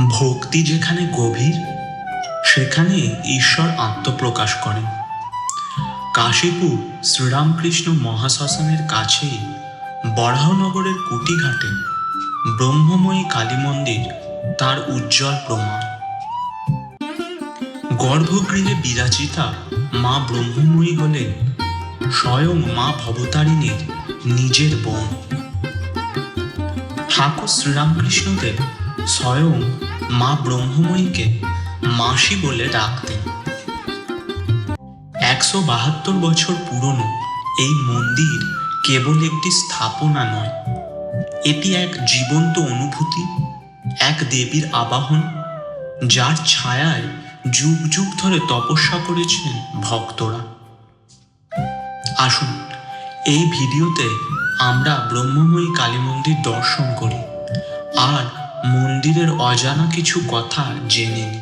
ভক্তি যেখানে গভীর, সেখানে ঈশ্বর আত্মপ্রকাশ করেন। কাশীপুর শ্রীরামকৃষ্ণ মহাশ্মশানের কাছেই বরাহনগরের কুটিঘাটে ব্রহ্মময়ী কালী মন্দির তার উজ্জ্বল প্রমাণ। গর্ভগৃহে বিরাজিতা মা ব্রহ্মময়ী হলেন স্বয়ং মা ভবতারিণীর নিজের বোন। ঠাকুর শ্রীরামকৃষ্ণদেব স্বয়ং মা ব্রহ্মময়ীকে মাসি বলে ডাকতেন। একশো বাহাত্তর বছর পুরনো এই মন্দির কেবল একটি স্থাপনা নয়, এটি এক জীবন্ত অনুভূতি, এক দেবীর আবাহন, যার ছায়ায় যুগ যুগ ধরে তপস্যা করেছেন ভক্তরা। আসুন, এই ভিডিওতে আমরা ব্রহ্মময়ী কালী মন্দির দর্শন করি। আর মন্দিরের অজানা কিছু কথা জেনে নিই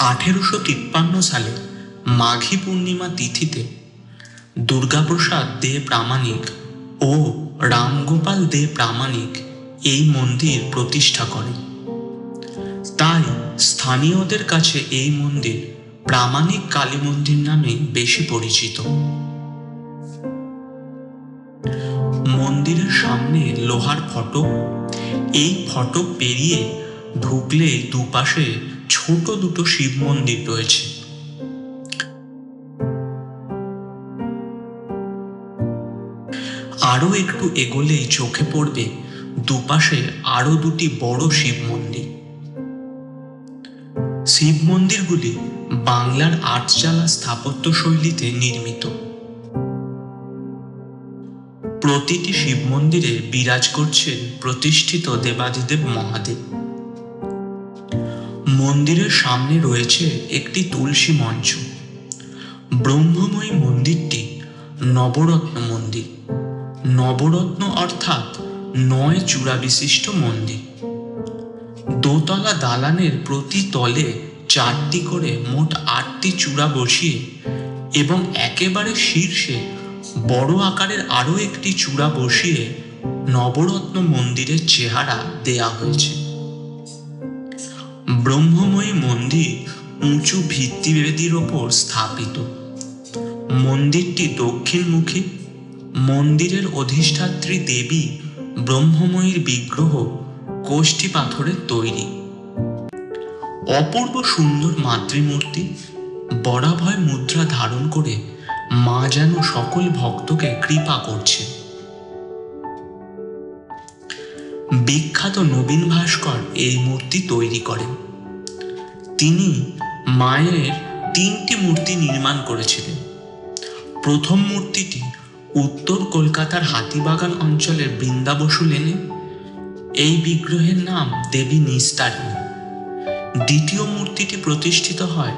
আঠেরোশো তিপ্পান্ন সালে মাঘী পূর্ণিমা তিথিতে দুর্গাপ্রসাদ দে প্রামাণিক ও রামগোপাল দে প্রামাণিক এই মন্দির প্রতিষ্ঠা করেন তাই স্থানীয়দের কাছে এই মন্দির প্রামাণিক কালী মন্দির নামে বেশি পরিচিত। সামনে লোহার ফটক। এই ফটক পেরিয়ে ঢুকলে দুপাশে ছোট দুটো শিব মন্দির রয়েছে। আরও একটু এগোলেই চোখে পড়বে দুপাশে আরও দুটি বড় শিব মন্দির। শিব মন্দিরগুলি বাংলার আটচালা স্থাপত্য শৈলীতে নির্মিত। প্রতিটি শিব মন্দিরে বিরাজ করছেন প্রতিষ্ঠিত দেবাদিদেব মহাদেব। মন্দিরের সামনে রয়েছে একটি তুলসী মঞ্চ। ব্রহ্মময়ী মন্দিরটি নবরত্ন মন্দির। নবরত্ন অর্থাৎ নয় চূড়া বিশিষ্ট মন্দির। দোতলা দালানের প্রতি তলে চারটি করে মোট আটটি চূড়া বসিয়ে এবং একেবারে শীর্ষে বড় আকারের আরও একটি চূড়া বসিয়ে নবরত্ন মন্দিরের চেহারা দেয়া হয়েছে। ব্রহ্মময়ী মন্দির উঁচু ভিত্তিবেদির ওপর স্থাপিত। মন্দিরটি দক্ষিণমুখী। মন্দিরের অধিষ্ঠাত্রী দেবী ব্রহ্মময়ীর বিগ্রহ কোষ্ঠী পাথরের তৈরি। অপূর্ব সুন্দর মাতৃমূর্তি, বরাভয় মুদ্রা ধারণ করে যেন সকল ভক্তকে কৃপা করছে। বিখ্যাত নবীন ভাস্কর এই মূর্তি তৈরি করেন। তিনি মায়ের তিনটি মূর্তি নির্মাণ করেছিলেন। প্রথম মূর্তিটি উত্তর কলকাতার হাতিবাগান অঞ্চলের বৃন্দাবসু লেনে, এই বিগ্রহের নাম দেবী নিস্তারিণী দ্বিতীয় মূর্তিটি প্রতিষ্ঠিত হয়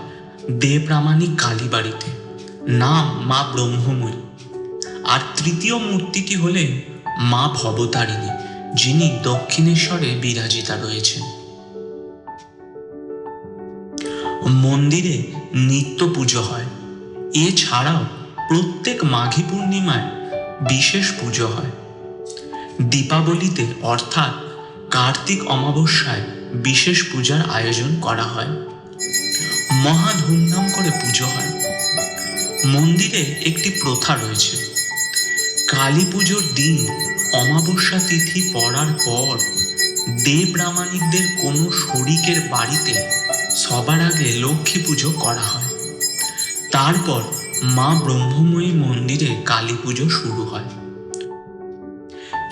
দে প্রামাণিক কালীবাড়িতে। নাম মা ব্রহ্মময়ী। আর তৃতীয় মূর্তিটি হলেন মা ভবতারিণী, যিনি দক্ষিণেশ্বরে বিরাজিতা রয়েছেন। মন্দিরে নিত্য পুজো হয়। এছাড়াও প্রত্যেক মাঘী পূর্ণিমায় বিশেষ পুজো হয়। দীপাবলিতে অর্থাৎ কার্তিক অমাবস্যায় বিশেষ পূজার আয়োজন করা হয়। মহা ধুমধাম করে পুজো হয়। মন্দিরে একটি প্রথা রয়েছে। কালী পুজোর দিন অমাবস্যা তিথি পড়ার পর দেব প্রামাণিকদের কোনো শরিকের বাড়িতে সবার আগে লক্ষ্মী পুজো করা হয়। তারপর মা ব্রহ্মময়ী মন্দিরে কালী পুজো শুরু হয়।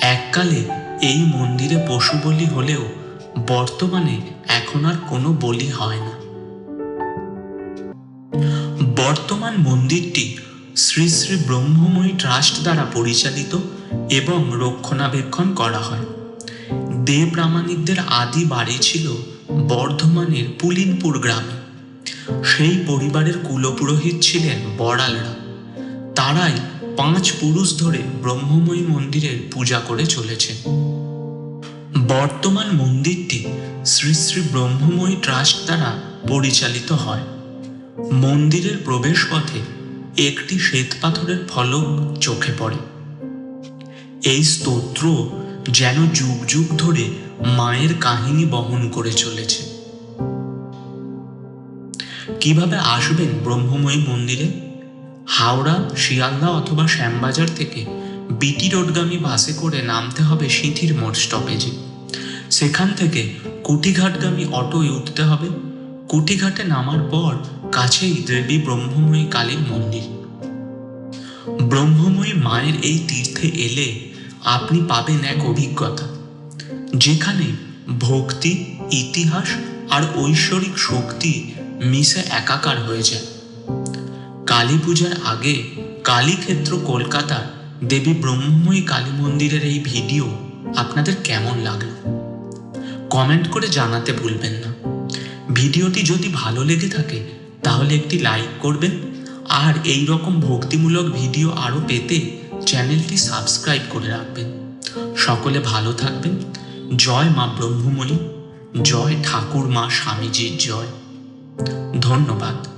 এককালে এই মন্দিরে পশু বলি হলেও বর্তমানে এখন আর কোনো বলি হয় না। মন্দিরটি শ্রী শ্রী ব্রহ্মময়ী ট্রাস্ট দ্বারা পরিচালিত এবং রক্ষণাবেক্ষণ করা হয়। দেব প্রামাণিকদের আদি বাড়ি ছিল বর্ধমানের পুলিনপুর গ্রামে। সেই পরিবারের কুলপুরোহিত ছিলেন বড়ালরা। তারাই পাঁচ পুরুষ ধরে ব্রহ্মময়ী মন্দিরের পূজা করে চলেছে বর্তমান মন্দিরটি শ্রী শ্রী ব্রহ্মময়ী ট্রাস্ট দ্বারা পরিচালিত হয়। মন্দিরের প্রবেশপথে একটি শ্বেত পাথরের ফলক চোখে পড়ে। এই স্তোত্র যেন যুগ যুগ ধরে মায়ের কাহিনী বহন করে চলেছে। কীভাবে আসবেন ব্রহ্মময়ী মন্দিরে? হাওড়া, শিয়ালদা অথবা শ্যামবাজার থেকে বিটি রোডগামী বাসে করে নামতে হবে সিঁথির মোড় স্টপেজে। সেখান থেকে কুটিঘাটগামী অটোয় উঠতে হবে। কুটিঘাটে নামার পর কাছেই দেবী ব্রহ্মময়ী কালীর মন্দির। ব্রহ্মময়ী মায়ের এই তীর্থে এলে আপনি পাবেন এক অভিজ্ঞতা। যেখানে ভক্তি, ইতিহাস আর ঐশ্বরিক শক্তি মিশে একাকার হয়ে যায়। কালী পূজার আগে কালীক্ষেত্র কলকাতার দেবী ব্রহ্মময়ী কালী মন্দিরের এই ভিডিও আপনাদের কেমন লাগল? কমেন্ট করে জানাতে ভুলবেন না। ভিডিওটি যদি ভালো লেগে থাকে তাহলে একটি লাইক করবেন। আর এই রকম ভক্তিমূলক ভিডিও আরও পেতে চ্যানেলটি সাবস্ক্রাইব করে রাখবেন। সকলে ভালো থাকবেন। জয় মা ব্রহ্মমণি। জয় ঠাকুর মা স্বামীজির জয়। ধন্যবাদ।